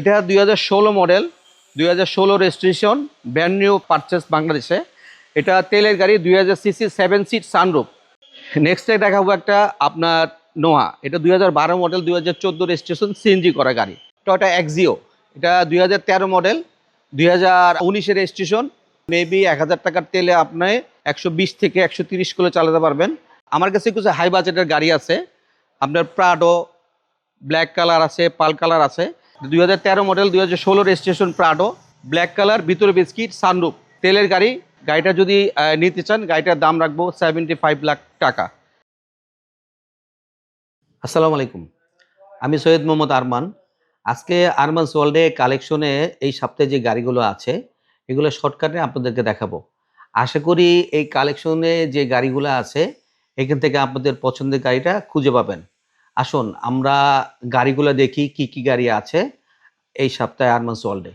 এটা দুই হাজার ষোলো মডেল দুই হাজার ষোলো রেজিস্ট্রেশন ব্র্যান্ড নিউ পারচেস বাংলাদেশে। এটা তেলের গাড়ি, দুই হাজার সিসি সেভেন সিট সানরুপ নেক্সটে দেখাবো একটা আপনার নোয়া এটা দুই হাজার বারো মডেল দুই হাজার চোদ্দ রেজিস্ট্রেশন সিএনজি করা গাড়ি। টয়টা এক্সিও এটা দুই হাজার তেরো মডেল দুই হাজার উনিশের রেজিস্ট্রেশন মেবি এক হাজার টাকার তেলে আপনি একশো বিশ থেকে একশো তিরিশ কিলো চালাতে পারবেন। আমার কাছে কিছু হাই বাজেটের গাড়ি আছে। আপনার প্রাডো ব্ল্যাক কালার আছে পাল কালার আছে। দুই হাজার তেরো মডেল দুই হাজার ষোলো রেজিস্ট্রেশন প্রাডো ব্ল্যাক কালার ভিতরে বিস্কিট সানরুপ তেলের গাড়ি, গাড়িটা যদি নিতে চান, গাড়িটার দাম রাখব সেভেন্টি ফাইভ লাখ টাকা। আসসালামু আলাইকুম। আমি সৈয়দ মোহাম্মদ আরমান। আজকে আরমানস ওয়ার্ল্ডে কালেকশনে এই সপ্তাহে যে গাড়িগুলো আছে, এগুলো শর্টকাটে আপনাদেরকে দেখাবো। আশা করি এই কালেকশনে যে গাড়িগুলো আছে, এখান থেকে আপনাদের পছন্দের গাড়িটা খুঁজে পাবেন। আসুন, আমরা গাড়িগুলো দেখি কি কি গাড়ি আছে এই সপ্তাহে আরমানস ওয়ার্ল্ডে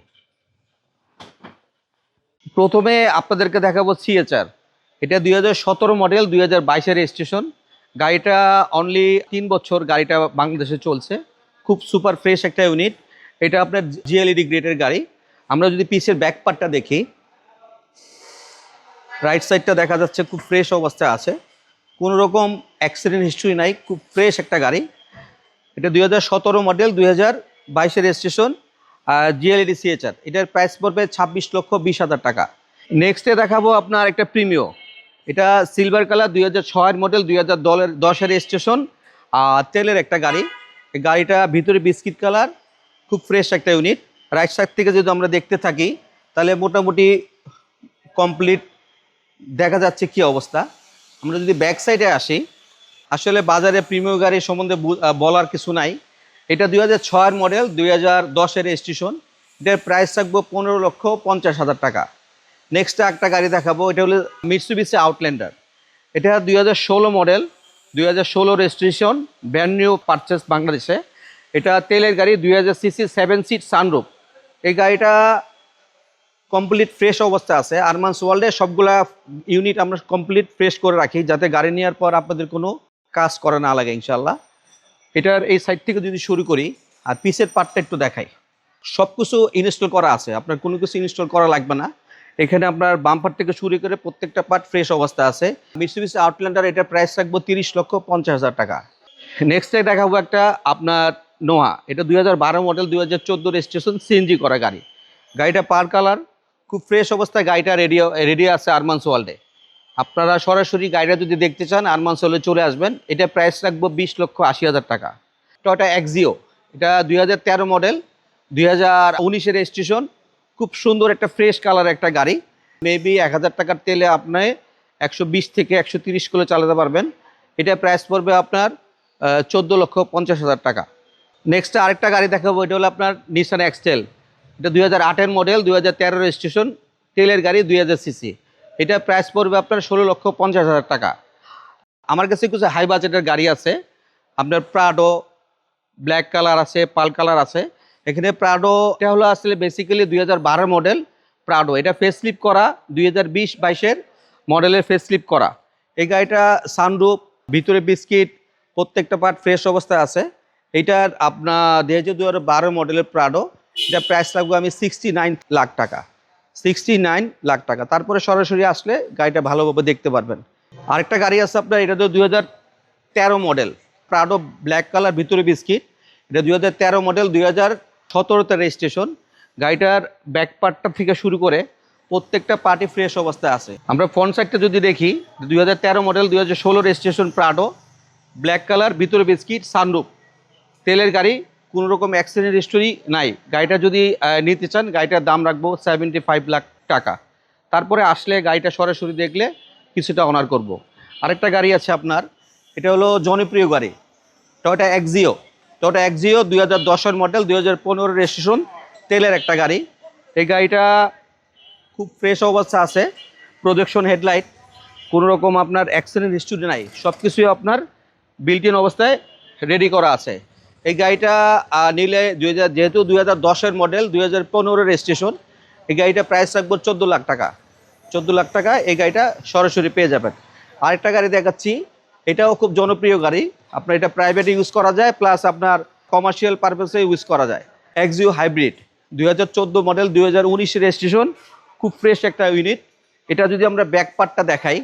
প্রথমে আপনাদেরকে দেখাবো সিএচআর এটা দুই হাজার সতেরো মডেল, দুই হাজার বাইশের রেজিস্ট্রেশন গাড়িটা অনলি তিন বছর গাড়িটা বাংলাদেশে চলছে। খুব সুপার ফ্রেশ একটা ইউনিট এটা আপনার জিএলইডি গ্রেডের গাড়ি। আমরা যদি পিসের ব্যাক পার্টটা দেখি রাইট সাইডটা দেখা যাচ্ছে খুব ফ্রেশ অবস্থায় আছে। কোনো রকম অ্যাক্সিডেন্ট হিস্ট্রি নাই, খুব ফ্রেশ একটা গাড়ি। এটা দুই হাজার সতেরো মডেল দুই হাজার বাইশের রেজিস্ট্রেশন আর জিএলইডি সিএচআর এটার প্রাইস পড়বে ছাব্বিশ লক্ষ বিশ হাজার টাকা। নেক্সটে দেখাবো আপনার একটা প্রিমিও এটা সিলভার কালার দুই হাজার ছয়ের মডেল দুই হাজার দলের, দশের রেজিস্ট্রেশন আর তেলের একটা গাড়ি। গাড়িটা ভিতরে বিস্কিট কালার খুব ফ্রেশ একটা ইউনিট রাইট সাইড থেকে যদি আমরা দেখতে থাকি, তাহলে মোটামুটি কমপ্লিট দেখা যাচ্ছে কি অবস্থা। আমরা যদি ব্যাক সাইডে আসি, আসলে বাজারে প্রিমিয়াম গাড়ি সম্বন্ধে বলার কিছু নাই। এটা দুই হাজার ছয়ের মডেল দুই হাজার দশের রেজিস্ট্রেশন এটার প্রাইস থাকব পনেরো লক্ষ পঞ্চাশ হাজার টাকা। নেক্সট একটা গাড়ি দেখাবো, এটা হলো মিটসুবিসি আউটল্যান্ডার এটা দুই হাজার ষোলো মডেল দুই হাজার ষোলো রেজিস্ট্রেশন ব্র্যান্ড নিউ পারচেস বাংলাদেশে। এটা তেলের গাড়ি, দুই হাজার সিসি সেভেন সিট সানরুপ এই গাড়িটা কমপ্লিট ফ্রেশ অবস্থা আছে। আরমান্স ওয়ার্ল্ডে সবগুলা ইউনিট আমরা কমপ্লিট ফ্রেশ করে রাখি, যাতে গাড়ি নেওয়ার পর আপনাদের কোনো কাজ করা না লাগে ইনশাল্লাহ এটার এই সাইড থেকে যদি শুরু করি, আর পিসের পার্টটা একটু দেখাই। সব কিছু ইনস্টল করা আছে, আপনার কোনো কিছু ইনস্টল করা লাগবে না। এখানে আপনার বাম্পার থেকে শুরু করে প্রত্যেকটা পার্ট ফ্রেশ অবস্থা আছে। মিসুবিসি আউটল্যান্ডার এটার প্রাইস রাখব তিরিশ লক্ষ পঞ্চাশ হাজার টাকা। নেক্সটে দেখাবো একটা আপনার নোয়া এটা দুই হাজার বারো মডেল দুই হাজার চোদ্দ রেজিস্ট্রেশন সিএনজি করা গাড়ি। গাড়িটা পার কালার খুব ফ্রেশ অবস্থায় গাড়িটা রেডি রেডি আছে আরমান্স ওয়ার্ল্ডে আপনারা সরাসরি গাড়িটা যদি দেখতে চান আরমান্স ওয়ার্ল্ডে চলে আসবেন। এটা প্রাইস রাখব বিশ লক্ষ আশি হাজার টাকা। টয়টা এক্সিও এটা দুই হাজার তেরো মডেল দুই হাজার উনিশের রেজিস্ট্রেশন খুব সুন্দর একটা ফ্রেশ কালার একটা গাড়ি। মেবি এক হাজার টাকার তেলে আপনি একশো বিশ থেকে একশো তিরিশ কিলো চালাতে পারবেন। এটা প্রাইস পড়বে আপনার চোদ্দ লক্ষ পঞ্চাশ হাজার টাকা। নেক্সট আরেকটা গাড়ি দেখাবো, এটা হলো আপনার নিসান এক্সটেল এটা দুই হাজার মডেল দুই হাজার তেরো রেজিস্ট্রেশন তেলের গাড়ি দুই হাজার সিসি এটা প্রাইস পড়বে আপনার ষোলো লক্ষ পঞ্চাশ হাজার টাকা। আমার কাছে কিছু হাই বাজেটের গাড়ি আছে। আপনার প্রাডো ব্ল্যাক কালার আছে পাল কালার আছে। এখানে প্রাডো এটা হলো আসলে বেসিক্যালি দুই হাজার বারো মডেল প্রাডো এটা ফেস স্লিপ করা, দুই হাজার বিশ বাইশের মডেলের ফেস স্লিপ করা। এই গাড়িটা সানরুপ ভিতরে বিস্কিট প্রত্যেকটা পার্ট ফ্রেশ অবস্থায় আছে। এইটার আপনার দুই হাজার মডেলের প্রাডো এটা প্রাইস রাখব আমি সিক্সটি নাইন লাখ টাকা। সিক্সটি নাইন লাখ টাকা। তারপরে সরাসরি আসলে গাড়িটা ভালোভাবে দেখতে পারবেন। আরেকটা গাড়ি আছে আপনার, এটা তো দুই হাজার তেরো মডেল প্রাডো ব্ল্যাক কালার ভিতরে বিস্কিট। এটা দুই হাজার তেরো মডেল দুই হাজার সতেরোতে রেজিস্ট্রেশন গাড়িটার ব্যাক পার্টটা থেকে শুরু করে প্রত্যেকটা পার্টি ফ্রেশ অবস্থায় আছে। আমরা ফ্রন্ট সাইডটা যদি দেখি, দুই হাজার তেরো মডেল দুই হাজার ষোলো রেজিস্ট্রেশন প্রাডো ব্ল্যাক কালার ভিতরে বিস্কিট সানরুপ তেলের গাড়ি কোনো রকম অ্যাক্সিডেন্ট হিস্টোরি নাই। গাড়িটা যদি নিতে চান, গাড়িটার দাম রাখব সেভেন্টি ফাইভ লাখ টাকা। তারপরে আসলে গাড়িটা সরাসরি দেখলে কিছুটা অনার করব। আরেকটা গাড়ি আছে আপনার, এটা হলো জনপ্রিয় গাড়ি টয়টা এক্সিও টয়টা এক্সিও দুই হাজার দশের মডেল দুই হাজার পনেরো রেজিস্ট্রেশন তেলের একটা গাড়ি। এই গাড়িটা খুব ফ্রেশ অবস্থা আছে প্রজেকশন হেডলাইট কোনো রকম আপনার অ্যাক্সিডেন্ট হিস্টোরি নাই। সব কিছুই আপনার বিল্টিন অবস্থায় রেডি করা আছে। এই গাড়িটা নিলে দুই হাজার যেহেতু দুই হাজার দশের মডেল দুই হাজার পনেরো রেজিস্ট্রেশন এই গাড়িটা প্রাইস রাখব চোদ্দ লাখ টাকা। চোদ্দ লাখ টাকা এই গাড়িটা সরাসরি পেয়ে যাবেন। আরেকটা গাড়ি দেখাচ্ছি, এটাও খুব জনপ্রিয় গাড়ি। আপনার এটা প্রাইভেট ইউজ করা যায় প্লাস আপনার কমার্শিয়াল পারপাসে ইউজ করা যায়। এক্সিও হাইব্রিড দুই হাজার চোদ্দ মডেল দুই হাজার উনিশের রেজিস্ট্রেশন খুব ফ্রেশ একটা ইউনিট এটা যদি আমরা ব্যাক পার্টটা দেখাই,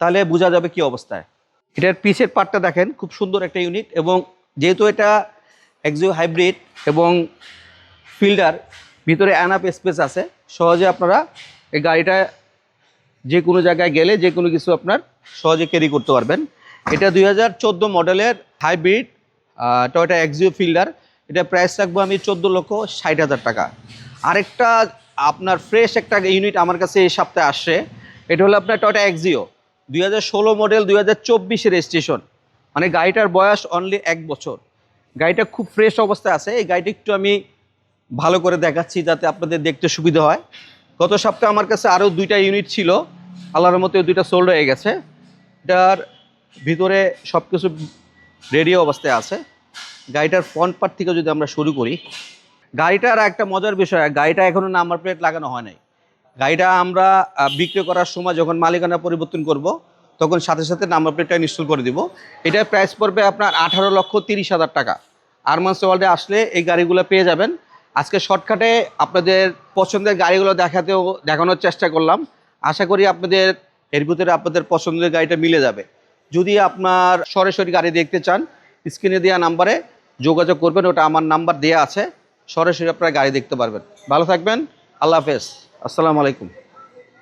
তাহলে বোঝা যাবে কি অবস্থায়। এটার পিসের পার্টটা দেখেন, খুব সুন্দর একটা ইউনিট এবং যেহেতু এটা এক্সিও হাইব্রিড এবং ফিল্ডার ভিতরে অ্যানাপ স্পেস আছে। সহজে আপনারা এই গাড়িটা যে কোনো জায়গায় গেলে যে কোনো কিছু আপনার সহজে ক্যারি করতে পারবেন। এটা দুই হাজার চোদ্দ মডেলের হাইব্রিড টয়টা এক্সিও ফিল্ডার এটা প্রাইস রাখব আমি চোদ্দ লক্ষ ষাট হাজার টাকা। আরেকটা আপনার ফ্রেশ একটা ইউনিট আমার কাছে এই সপ্তাহে আসছে। এটা হলো আপনার টয়টা এক্সিও দুই মডেল, দুই হাজার রেজিস্ট্রেশন মানে গাড়িটার বয়স অনলি এক বছর। গাড়িটা খুব ফ্রেশ অবস্থায় আছে। এই গাড়িটা একটু আমি ভালো করে দেখাচ্ছি যাতে আপনাদের দেখতে সুবিধা হয়। গত সপ্তাহে আমার কাছে আরও দুইটা ইউনিট ছিল। আল্লাহর মতো দুইটা সোল্ড হয়ে গেছে। এটার ভিতরে সব কিছু রেডি অবস্থায় আছে। গাড়িটার ফ্রন্ট পার্ট থেকে যদি আমরা শুরু করি, গাড়িটার একটা মজার বিষয়, গাড়িটা এখনও নাম্বার প্লেট লাগানো হয় নাই। গাড়িটা আমরা বিক্রি করার সময় যখন মালিকানা পরিবর্তন করব তখন সাথে সাথে নাম্বার প্লেটটা ইনস্টল করে দিব। এটার প্রাইস পড়বে আপনার আঠারো লক্ষ তিরিশ হাজার টাকা। আরমান্স ওয়ার্ল্ডে আসলে এই গাড়িগুলো পেয়ে যাবেন। আজকে শর্টকাটে আপনাদের পছন্দের গাড়িগুলো দেখাতেও দেখানোর চেষ্টা করলাম। আশা করি আপনাদের এর ভিতরে আপনাদের পছন্দের গাড়িটা মিলে যাবে। যদি আপনার সরাসরি গাড়ি দেখতে চান স্ক্রিনে দেওয়া নাম্বারে যোগাযোগ করবেন, ওটা আমার নাম্বার দেওয়া আছে। সরাসরি আপনারা গাড়ি দেখতে পারবেন। ভালো থাকবেন। আল্লাহ হাফেজ। আসসালামু আলাইকুম।